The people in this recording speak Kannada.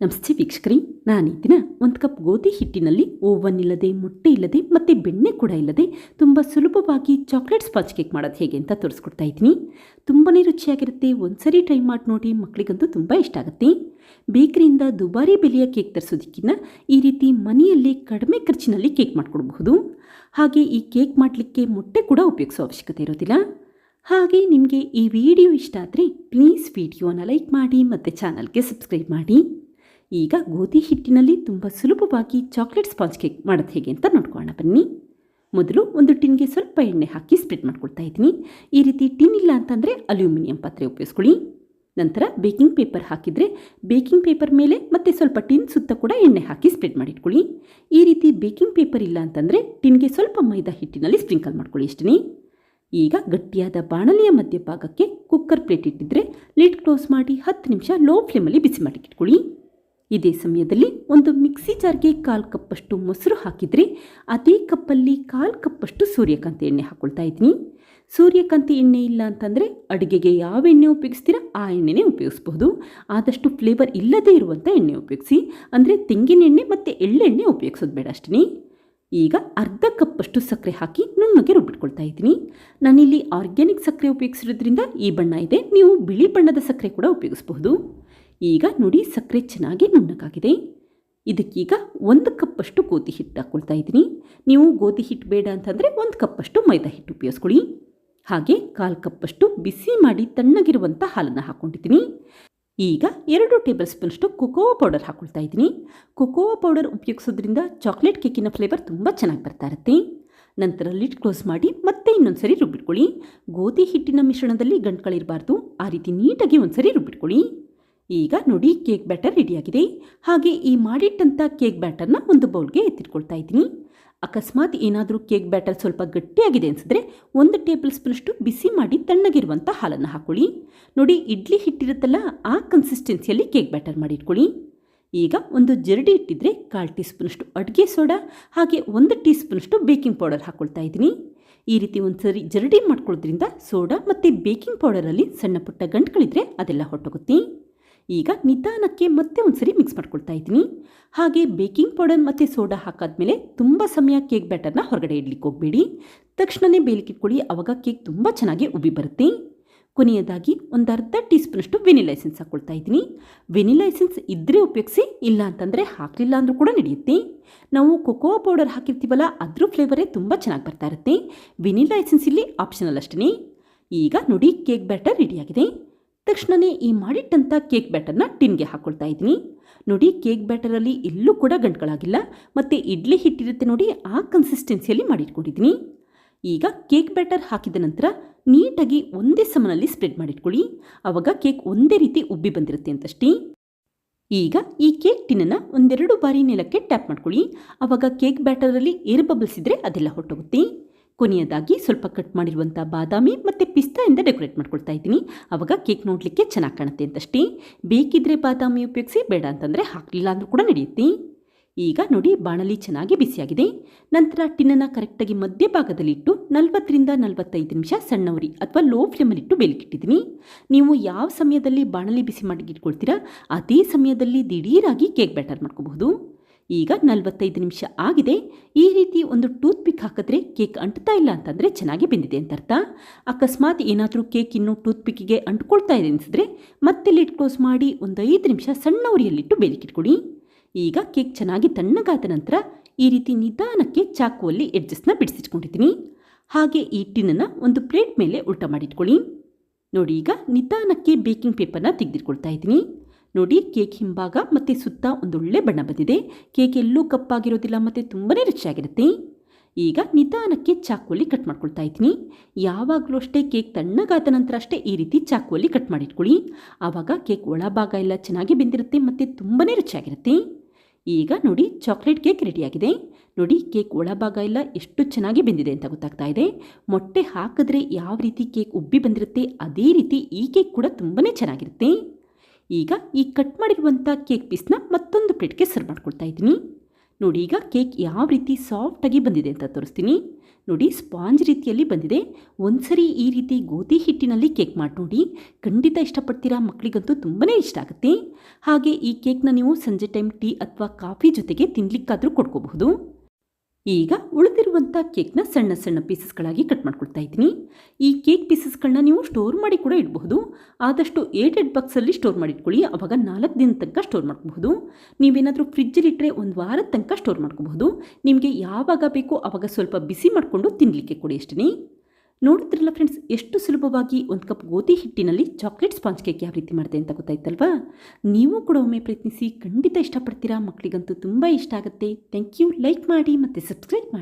ನಮಸ್ತೆ ವೀಕ್ಷಕರಿ ನಾನು ದಿನ ಒಂದು ಕಪ್ ಗೋಧಿ ಹಿಟ್ಟಿನಲ್ಲಿ ಓವನ್ ಇಲ್ಲದೆ, ಮೊಟ್ಟೆ ಇಲ್ಲದೆ, ಮತ್ತು ಬೆಣ್ಣೆ ಕೂಡ ಇಲ್ಲದೆ ತುಂಬ ಸುಲಭವಾಗಿ ಚಾಕ್ಲೇಟ್ ಸ್ಪಾಚ್ ಕೇಕ್ ಮಾಡೋದು ಹೇಗೆ ಅಂತ ತೋರಿಸ್ಕೊಡ್ತಾ ಇದ್ದೀನಿ. ತುಂಬಾ ರುಚಿಯಾಗಿರುತ್ತೆ. ಒಂದ್ಸರಿ ಟ್ರೈ ಮಾಡಿ ನೋಡಿ ಮಕ್ಕಳಿಗಂತೂ ತುಂಬ ಇಷ್ಟ ಆಗುತ್ತೆ. ಬೇಕರಿಯಿಂದ ದುಬಾರಿ ಬೆಲೆಯ ಕೇಕ್ ತರಿಸೋದಕ್ಕಿಂತ ಈ ರೀತಿ ಮನೆಯಲ್ಲಿ ಕಡಿಮೆ ಖರ್ಚಿನಲ್ಲಿ ಕೇಕ್ ಮಾಡಿಕೊಡ್ಬಹುದು. ಹಾಗೆ ಈ ಕೇಕ್ ಮಾಡಲಿಕ್ಕೆ ಮೊಟ್ಟೆ ಕೂಡ ಉಪಯೋಗಿಸೋ ಅವಶ್ಯಕತೆ ಇರೋದಿಲ್ಲ. ಹಾಗೆ ನಿಮಗೆ ಈ ವಿಡಿಯೋ ಇಷ್ಟ ಆದರೆ ಪ್ಲೀಸ್ ವಿಡಿಯೋನ ಲೈಕ್ ಮಾಡಿ, ಮತ್ತು ಚಾನಲ್ಗೆ ಸಬ್ಸ್ಕ್ರೈಬ್ ಮಾಡಿ. ಈಗ ಗೋಧಿ ಹಿಟ್ಟಿನಲ್ಲಿ ತುಂಬ ಸುಲಭವಾಗಿ ಚಾಕ್ಲೇಟ್ ಸ್ಪಾಂಜ್ ಕೇಕ್ ಮಾಡೋದು ಹೇಗೆ ಅಂತ ನೋಡ್ಕೊಳ್ಳೋಣ. ಬನ್ನಿ. ಮೊದಲು ಒಂದು ಟಿನ್ಗೆ ಸ್ವಲ್ಪ ಎಣ್ಣೆ ಹಾಕಿ ಸ್ಪ್ರೆಡ್ ಮಾಡ್ಕೊಳ್ತಾ ಇದ್ದೀನಿ. ಈ ರೀತಿ ಟಿನ್ ಇಲ್ಲ ಅಂತಂದರೆ ಅಲ್ಯೂಮಿನಿಯಂ ಪಾತ್ರೆ ಉಪಯೋಗಿಸ್ಕೊಳ್ಳಿ. ನಂತರ ಬೇಕಿಂಗ್ ಪೇಪರ್ ಹಾಕಿದರೆ ಬೇಕಿಂಗ್ ಪೇಪರ್ ಮೇಲೆ ಮತ್ತೆ ಸ್ವಲ್ಪ ಟಿನ್ ಸುತ್ತ ಕೂಡ ಎಣ್ಣೆ ಹಾಕಿ ಸ್ಪ್ರೆಡ್ ಮಾಡಿಟ್ಕೊಳ್ಳಿ. ಈ ರೀತಿ ಬೇಕಿಂಗ್ ಪೇಪರ್ ಇಲ್ಲ ಅಂತಂದರೆ ಟಿನ್ಗೆ ಸ್ವಲ್ಪ ಮೈದಾ ಹಿಟ್ಟಿನಲ್ಲಿ ಸ್ಪ್ರಿಂಕಲ್ ಮಾಡ್ಕೊಳ್ಳಿ ಇಷ್ಟೇ ಈಗ ಗಟ್ಟಿಯಾದ ಬಾಣಲಿಯ ಮಧ್ಯಭಾಗಕ್ಕೆ ಕುಕ್ಕರ್ ಪ್ಲೇಟ್ ಇಟ್ಟಿದ್ರೆ ಲಿಡ್ ಕ್ಲೋಸ್ ಮಾಡಿ ಹತ್ತು ನಿಮಿಷ ಲೋ ಫ್ಲೇಮಲ್ಲಿ ಬಿಸಿ ಮಾಡಿ ಇಟ್ಕೊಳ್ಳಿ. ಇದೇ ಸಮಯದಲ್ಲಿ ಒಂದು ಮಿಕ್ಸಿ ಜಾರ್ಗೆ ಕಾಲು ಕಪ್ಪಷ್ಟು ಮೊಸರು ಹಾಕಿದರೆ ಅದೇ ಕಪ್ಪಲ್ಲಿ ಕಾಲು ಕಪ್ಪಷ್ಟು ಸೂರ್ಯಕಾಂತಿ ಎಣ್ಣೆ ಹಾಕ್ಕೊಳ್ತಾ ಇದ್ದೀನಿ. ಸೂರ್ಯಕಾಂತಿ ಎಣ್ಣೆ ಇಲ್ಲ ಅಂತಂದರೆ ಅಡುಗೆಗೆ ಯಾವ ಎಣ್ಣೆ ಉಪಯೋಗಿಸ್ತೀರಾ ಆ ಎಣ್ಣೆನೇ ಉಪಯೋಗಿಸ್ಬೋದು ಆದಷ್ಟು ಫ್ಲೇವರ್ ಇಲ್ಲದೇ ಇರುವಂಥ ಎಣ್ಣೆ ಉಪಯೋಗಿಸಿ, ಅಂದರೆ ತೆಂಗಿನ ಎಣ್ಣೆ ಮತ್ತು ಎಳ್ಳೆಣ್ಣೆ ಉಪಯೋಗಿಸೋದು ಬೇಡ ಅಷ್ಟೇ ಈಗ ಅರ್ಧ ಕಪ್ಪಷ್ಟು ಸಕ್ಕರೆ ಹಾಕಿ ನುಣ್ಣಗೆ ರುಬ್ಬಿಟ್ಕೊಳ್ತಾ ಇದ್ದೀನಿ. ನಾನಿಲ್ಲಿ ಆರ್ಗ್ಯಾನಿಕ್ ಸಕ್ಕರೆ ಉಪಯೋಗಿಸಿರೋದ್ರಿಂದ ಈ ಬಣ್ಣ ಇದೆ, ನೀವು ಬಿಳಿ ಬಣ್ಣದ ಸಕ್ಕರೆ ಕೂಡ ಉಪಯೋಗಿಸಬಹುದು. ಈಗ ನೋಡಿ ಸಕ್ಕರೆ ಚೆನ್ನಾಗಿ ನುಣ್ಣಗಾಗಿದೆ. ಇದಕ್ಕೀಗ ಒಂದು ಕಪ್ಪಷ್ಟು ಗೋಧಿ ಹಿಟ್ಟು ಹಾಕ್ಕೊಳ್ತಾ ಇದ್ದೀನಿ. ನೀವು ಗೋಧಿ ಹಿಟ್ಟು ಬೇಡ ಅಂತಂದರೆ ಒಂದು ಕಪ್ಪಷ್ಟು ಮೈದಾ ಹಿಟ್ಟು ಉಪಯೋಗಿಸ್ಕೊಳ್ಳಿ. ಹಾಗೆ ಕಾಲು ಕಪ್ಪಷ್ಟು ಬಿಸಿ ಮಾಡಿ ತಣ್ಣಗಿರುವಂಥ ಹಾಲನ್ನು ಹಾಕ್ಕೊಂಡಿದ್ದೀನಿ ಈಗ ಎರಡು ಟೇಬಲ್ ಸ್ಪೂನಷ್ಟು ಕೊಕೋವಾ ಪೌಡರ್ ಹಾಕ್ಕೊಳ್ತಾ ಇದ್ದೀನಿ. ಕೊಕೋವಾ ಪೌಡರ್ ಉಪಯೋಗಿಸೋದ್ರಿಂದ ಚಾಕ್ಲೇಟ್ ಕೇಕಿನ ಫ್ಲೇವರ್ ತುಂಬ ಚೆನ್ನಾಗಿ ಬರ್ತಾ ಇರುತ್ತೆ. ನಂತರ ಲಿಡ್ ಕ್ಲೋಸ್ ಮಾಡಿ ಮತ್ತೆ ಇನ್ನೊಂದು ಸರಿ ರುಬ್ಬಿಟ್ಕೊಳ್ಳಿ. ಗೋಧಿ ಹಿಟ್ಟಿನ ಮಿಶ್ರಣದಲ್ಲಿ ಗಂಟುಗಳಿರಬಾರ್ದು. ಆ ರೀತಿ ನೀಟಾಗಿ ಒಂದು ಸರಿ ರುಬ್ಬಿಟ್ಕೊಳ್ಳಿ. ಈಗ ನೋಡಿ ಕೇಕ್ ಬ್ಯಾಟರ್ ರೆಡಿಯಾಗಿದೆ. ಹಾಗೆ ಈ ಮಾಡಿಟ್ಟಂಥ ಕೇಕ್ ಬ್ಯಾಟರ್ನ ಒಂದು ಬೌಲ್ಗೆ ಎತ್ತಿಟ್ಕೊಳ್ತಾ ಇದ್ದೀನಿ. ಅಕಸ್ಮಾತ್ ಏನಾದರೂ ಕೇಕ್ ಬ್ಯಾಟರ್ ಸ್ವಲ್ಪ ಗಟ್ಟಿಯಾಗಿದೆ ಅನಿಸಿದ್ರೆ ಒಂದು ಟೇಬಲ್ ಸ್ಪೂನಷ್ಟು ಬಿಸಿ ಮಾಡಿ ತಣ್ಣಗಿರುವಂಥ ಹಾಲನ್ನು ಹಾಕ್ಕೊಳ್ಳಿ ನೋಡಿ ಇಡ್ಲಿ ಹಿಟ್ಟಿರುತ್ತಲ್ಲ ಆ ಕನ್ಸಿಸ್ಟೆನ್ಸಿಯಲ್ಲಿ ಕೇಕ್ ಬ್ಯಾಟರ್ ಮಾಡಿಟ್ಕೊಳ್ಳಿ. ಈಗ ಒಂದು ಜರಡಿ ಇಟ್ಟಿದ್ರೆ ಕಾಲು ಟೀ ಸ್ಪೂನಷ್ಟು ಅಡುಗೆ ಸೋಡಾ, ಹಾಗೆ ಒಂದು ಟೀ ಸ್ಪೂನಷ್ಟು ಬೇಕಿಂಗ್ ಪೌಡರ್ ಹಾಕ್ಕೊಳ್ತಾ ಇದ್ದೀನಿ. ಈ ರೀತಿ ಒಂದು ಸರಿ ಜರಡಿ ಮಾಡ್ಕೊಳ್ಳೋದ್ರಿಂದ ಸೋಡಾ ಮತ್ತು ಬೇಕಿಂಗ್ ಪೌಡರಲ್ಲಿ ಸಣ್ಣ ಪುಟ್ಟ ಗಂಟುಗಳಿದ್ರೆ ಅದೆಲ್ಲ ಹೊಟ್ಟೋಗುತ್ತೆ. ಈಗ ನಿಧಾನಕ್ಕೆ ಮತ್ತೆ ಒಂದು ಸರಿ ಮಿಕ್ಸ್ ಮಾಡ್ಕೊಳ್ತಾ ಇದ್ದೀನಿ. ಹಾಗೆ ಬೇಕಿಂಗ್ ಪೌಡರ್ ಮತ್ತು ಸೋಡಾ ಹಾಕಾದ್ಮೇಲೆ ತುಂಬ ಸಮಯ ಕೇಕ್ ಬ್ಯಾಟರ್ನ ಹೊರಗಡೆ ಇಡ್ಲಿಕ್ಕೆ ಹೋಗಬೇಡಿ. ತಕ್ಷಣವೇ ಬೇಲಿಕ್ಕೆ ಕೊಡಿ ಆವಾಗ ಕೇಕ್ ತುಂಬ ಚೆನ್ನಾಗಿ ಉಬ್ಬಿ ಬರುತ್ತೆ. ಕೊನೆಯದಾಗಿ ಒಂದು ಅರ್ಧ ಟೀ ಸ್ಪೂನಷ್ಟು ವೆನಿಲಾ ಎಸೆನ್ಸ್ ಹಾಕ್ಕೊಳ್ತಾ ಇದ್ದೀನಿ ವೆನಿಲಾ ಇದ್ದರೆ ಉಪಯೋಗಿಸಿ, ಇಲ್ಲ ಅಂತಂದರೆ ಹಾಕಲಿಲ್ಲ ಅಂದರೂ ಕೂಡ ನಡೆಯುತ್ತೆ. ನಾವು ಕೊಕೋ ಪೌಡರ್ ಹಾಕಿರ್ತೀವಲ್ಲ, ಅದ್ರ ಫ್ಲೇವರೇ ತುಂಬ ಚೆನ್ನಾಗಿ ಬರ್ತಾ ಇರುತ್ತೆ. ವೆನಿಲಾ ಎಸೆನ್ಸ್ ಇಲ್ಲಿ ಆಪ್ಷನಲ್ ಅಷ್ಟೇ ಈಗ ನೋಡಿ ಕೇಕ್ ಬ್ಯಾಟರ್ ರೆಡಿಯಾಗಿದೆ ತಕ್ಷಣವೇ ಈ ಮಾಡಿಟ್ಟಂಥ ಕೇಕ್ ಬ್ಯಾಟರ್ನ ಟಿನ್ಗೆ ಹಾಕ್ಕೊಳ್ತಾ ಇದ್ದೀನಿ. ನೋಡಿ, ಕೇಕ್ ಬ್ಯಾಟರಲ್ಲಿ ಎಲ್ಲೂ ಕೂಡ ಗಂಟುಗಳಾಗಿಲ್ಲ, ಮತ್ತು ಇಡ್ಲಿ ಹಿಟ್ಟಿರುತ್ತೆ ನೋಡಿ, ಆ ಕನ್ಸಿಸ್ಟೆನ್ಸಿಯಲ್ಲಿ ಮಾಡಿಟ್ಕೊಂಡಿದ್ದೀನಿ. ಈಗ ಕೇಕ್ ಬ್ಯಾಟರ್ ಹಾಕಿದ ನಂತರ ನೀಟಾಗಿ ಒಂದೇ ಸಮನಲ್ಲಿ ಸ್ಪ್ರೆಡ್ ಮಾಡಿಟ್ಕೊಳ್ಳಿ. ಆವಾಗ ಕೇಕ್ ಒಂದೇ ರೀತಿ ಉಬ್ಬಿ ಬಂದಿರುತ್ತೆ ಅಂತಷ್ಟೇ. ಈಗ ಈ ಕೇಕ್ ಟಿನ್ನನ್ನು ಒಂದೆರಡು ಬಾರಿ ನೆಲಕ್ಕೆ ಟ್ಯಾಪ್ ಮಾಡ್ಕೊಳ್ಳಿ. ಆವಾಗ ಕೇಕ್ ಬ್ಯಾಟರಲ್ಲಿ ಏರ್ ಬಬಲ್ಸ್ ಇದ್ದರೆ ಅದೆಲ್ಲ ಹೊಟ್ಟೋಗುತ್ತೆ ಕೊನೆಯದಾಗಿ ಸ್ವಲ್ಪ ಕಟ್ ಮಾಡಿರುವಂಥ ಬಾದಾಮಿ ಮತ್ತು ಪಿಸ್ತಾಯಿಂದ ಡೆಕೋರೇಟ್ ಮಾಡ್ಕೊಳ್ತಾ ಇದ್ದೀನಿ. ಆವಾಗ ಕೇಕ್ ನೋಡಲಿಕ್ಕೆ ಚೆನ್ನಾಗಿ ಕಾಣುತ್ತೆ ಅಂತಷ್ಟೇ. ಬೇಕಿದ್ರೆ ಬಾದಾಮಿ ಉಪಯೋಗಿಸಿ, ಬೇಡ ಅಂತಂದರೆ ಹಾಕಲಿಲ್ಲ ಅಂದರೂ ಕೂಡ ನಡೆಯುತ್ತೆ. ಈಗ ನೋಡಿ ಬಾಣಲಿ ಚೆನ್ನಾಗಿ ಬಿಸಿಯಾಗಿದೆ. ನಂತರ ಟಿನ್ನನ್ನು ಕರೆಕ್ಟಾಗಿ ಮಧ್ಯಭಾಗದಲ್ಲಿಟ್ಟು ನಲವತ್ತರಿಂದ ನಲವತ್ತೈದು ನಿಮಿಷ ಸಣ್ಣ ಉರಿ ಅಥವಾ ಲೋ ಫ್ಲೇಮಲ್ಲಿಟ್ಟು ಬೇಲಿಕ್ಕಿಟ್ಟಿದ್ದೀನಿ ನೀವು ಯಾವ ಸಮಯದಲ್ಲಿ ಬಾಣಲಿ ಬಿಸಿ ಮಾಡಿ ಇಟ್ಕೊಳ್ತೀರಾ, ಅದೇ ಸಮಯದಲ್ಲಿ ದಿಢೀರಾಗಿ ಕೇಕ್ ಬ್ಯಾಟರ್ ಮಾಡ್ಕೋಬಹುದು. ಈಗ ನಲವತ್ತೈದು ನಿಮಿಷ ಆಗಿದೆ. ಈ ರೀತಿ ಒಂದು ಟೂತ್ ಪಿಕ್ ಹಾಕಿದ್ರೆ ಕೇಕ್ ಅಂಟ್ತಾ ಇಲ್ಲ ಅಂತಂದರೆ ಚೆನ್ನಾಗಿ ಬೆಂದಿದೆ ಅಂತ ಅರ್ಥ ಅಕಸ್ಮಾತ್ ಏನಾದರೂ ಕೇಕ್ ಇನ್ನೂ ಟೂತ್ ಪಿಕ್ಕಿಗೆ ಅಂಟ್ಕೊಳ್ತಾ ಇದೆ ಅನಿಸಿದ್ರೆ ಮತ್ತೆ ಲಿಡ್ ಕ್ಲೋಸ್ ಮಾಡಿ ಒಂದು ಐದು ನಿಮಿಷ ಸಣ್ಣ ಉರಿಯಲ್ಲಿಟ್ಟು ಬೇಲಿಕ್ಕಿಟ್ಕೊಡಿ ಈಗ ಕೇಕ್ ಚೆನ್ನಾಗಿ ತಣ್ಣಗಾದ ನಂತರ ಈ ರೀತಿ ನಿಧಾನಕ್ಕೆ ಚಾಕುವಲ್ಲಿ ಎಡ್ಜಸ್ಟ್ನ ಬಿಡಿಸಿಟ್ಕೊಂಡಿದ್ದೀನಿ. ಹಾಗೆ ಈ ಟಿನ್ನನ್ನು ಒಂದು ಪ್ಲೇಟ್ ಮೇಲೆ ಉಲ್ಟ ಮಾಡಿಟ್ಕೊಳ್ಳಿ ನೋಡಿ ಈಗ ನಿಧಾನಕ್ಕೆ ಬೇಕಿಂಗ್ ಪೇಪರ್ನ ತೆಗೆದಿಟ್ಕೊಳ್ತಾ ಇದ್ದೀನಿ. ನೋಡಿ, ಕೇಕ್ ಹಿಂಭಾಗ ಮತ್ತು ಸುತ್ತ ಒಂದೊಳ್ಳೆ ಬಣ್ಣ ಬಂದಿದೆ. ಕೇಕ್ ಎಲ್ಲೂ ಕಪ್ಪಾಗಿರೋದಿಲ್ಲ ಮತ್ತು ತುಂಬಾ ರುಚಿಯಾಗಿರುತ್ತೆ. ಈಗ ನಿಧಾನಕ್ಕೆ ಚಾಕುವಲ್ಲಿ ಕಟ್ ಮಾಡ್ಕೊಳ್ತಾ ಇದ್ದೀನಿ. ಯಾವಾಗಲೂ ಅಷ್ಟೇ ಕೇಕ್ ತಣ್ಣಗಾದ ನಂತರ ಅಷ್ಟೇ ಈ ರೀತಿ ಚಾಕುವಲ್ಲಿ ಕಟ್ ಮಾಡಿಟ್ಕೊಳ್ಳಿ. ಆವಾಗ ಕೇಕ್ ಒಳಭಾಗ ಎಲ್ಲ ಚೆನ್ನಾಗಿ ಬೆಂದಿರುತ್ತೆ ಮತ್ತು ತುಂಬಾ ರುಚಿಯಾಗಿರುತ್ತೆ. ಈಗ ನೋಡಿ, ಚಾಕ್ಲೇಟ್ ಕೇಕ್ ರೆಡಿಯಾಗಿದೆ. ನೋಡಿ, ಕೇಕ್ ಒಳಭಾಗ ಎಲ್ಲ ಎಷ್ಟು ಚೆನ್ನಾಗಿ ಬೆಂದಿದೆ ಅಂತ ಗೊತ್ತಾಗ್ತಾ ಇದೆ. ಮೊಟ್ಟೆ ಹಾಕಿದ್ರೆ ಯಾವ ರೀತಿ ಕೇಕ್ ಉಬ್ಬಿ ಬಂದಿರುತ್ತೆ, ಅದೇ ರೀತಿ ಈ ಕೇಕ್ ಕೂಡ ತುಂಬಾ ಚೆನ್ನಾಗಿರುತ್ತೆ. ಈಗ ಈ ಕಟ್ ಮಾಡಿರುವಂಥ ಕೇಕ್ ಪೀಸ್ನ ಮತ್ತೊಂದು ಪ್ಲೇಟ್ಗೆ ಸರ್ವ್ ಮಾಡ್ಕೊಳ್ತಾ ಇದ್ದೀನಿ. ನೋಡಿ, ಈಗ ಕೇಕ್ ಯಾವ ರೀತಿ ಸಾಫ್ಟಾಗಿ ಬಂದಿದೆ ಅಂತ ತೋರಿಸ್ತೀನಿ. ನೋಡಿ ಸ್ಪಾಂಜ್ ರೀತಿಯಲ್ಲಿ ಬಂದಿದೆ. ಒಂದ್ಸರಿ ಈ ರೀತಿ ಗೋಧಿ ಹಿಟ್ಟಿನಲ್ಲಿ ಕೇಕ್ ಮಾಡಿ ನೋಡಿ. ಖಂಡಿತ ಇಷ್ಟಪಡ್ತೀರಾ? ಮಕ್ಕಳಿಗಂತೂ ತುಂಬಾ ಇಷ್ಟ ಆಗುತ್ತೆ. ಹಾಗೆ ಈ ಕೇಕ್ನ ನೀವು ಸಂಜೆ ಟೈಮ್ ಟೀ ಅಥವಾ ಕಾಫಿ ಜೊತೆಗೆ ತಿನ್ನಲಿಕ್ಕಾದರೂ ಕೊಡ್ಕೋಬಹುದು. ಈಗ ಉಳಿದಿರುವಂಥ ಕೇಕ್ನ ಸಣ್ಣ ಸಣ್ಣ ಪೀಸಸ್ಗಳಾಗಿ ಕಟ್ ಮಾಡ್ಕೊಳ್ತಾ ಇದ್ದೀನಿ. ಈ ಕೇಕ್ ಪೀಸಸ್ಗಳನ್ನ ನೀವು ಸ್ಟೋರ್ ಮಾಡಿ ಕೂಡ ಇಡಬಹುದು. ಆದಷ್ಟು ಏಟೆಡ್ ಬಾಕ್ಸಲ್ಲಿ ಸ್ಟೋರ್ ಮಾಡಿ ಇಟ್ಕೊಳ್ಳಿ. ಅವಾಗ ನಾಲ್ಕು ದಿನ ತನಕ ಸ್ಟೋರ್ ಮಾಡ್ಕೋಬಹುದು. ನೀವೇನಾದರೂ ಫ್ರಿಜ್ಜಲ್ಲಿ ಇಟ್ಟರೆ ಒಂದು ವಾರದ ತನಕ ಸ್ಟೋರ್ ಮಾಡ್ಕೋಬಹುದು. ನಿಮಗೆ ಯಾವಾಗ ಬೇಕೋ ಅವಾಗ ಸ್ವಲ್ಪ ಬಿಸಿ ಮಾಡಿಕೊಂಡು ತಿನ್ನಲಿಕ್ಕೆ ಕೊಡಿ ಅಷ್ಟೇ ನೋಡಿದ್ರಲ್ಲ ಫ್ರೆಂಡ್ಸ್ ಎಷ್ಟು ಸುಲಭವಾಗಿ ಒಂದು ಕಪ್ ಗೋಧಿ ಹಿಟ್ಟಿನಲ್ಲಿ ಚಾಕ್ಲೇಟ್ ಸ್ಪಾಂಜ್ ಕೇಕ್ ಯಾವ ರೀತಿ ಮಾಡಿದೆ ಅಂತ ಗೊತ್ತಾಯ್ತಲ್ವಾ? ನೀವು ಕೂಡ ಒಮ್ಮೆ ಪ್ರಯತ್ನಿಸಿ ಖಂಡಿತ ಇಷ್ಟಪಡ್ತೀರಾ. ಮಕ್ಕಳಿಗಂತೂ ತುಂಬ ಇಷ್ಟ ಆಗುತ್ತೆ. ಥ್ಯಾಂಕ್ ಯು ಲೈಕ್ ಮಾಡಿ ಮತ್ತು ಸಬ್ಸ್ಕ್ರೈಬ್ ಮಾಡಿ.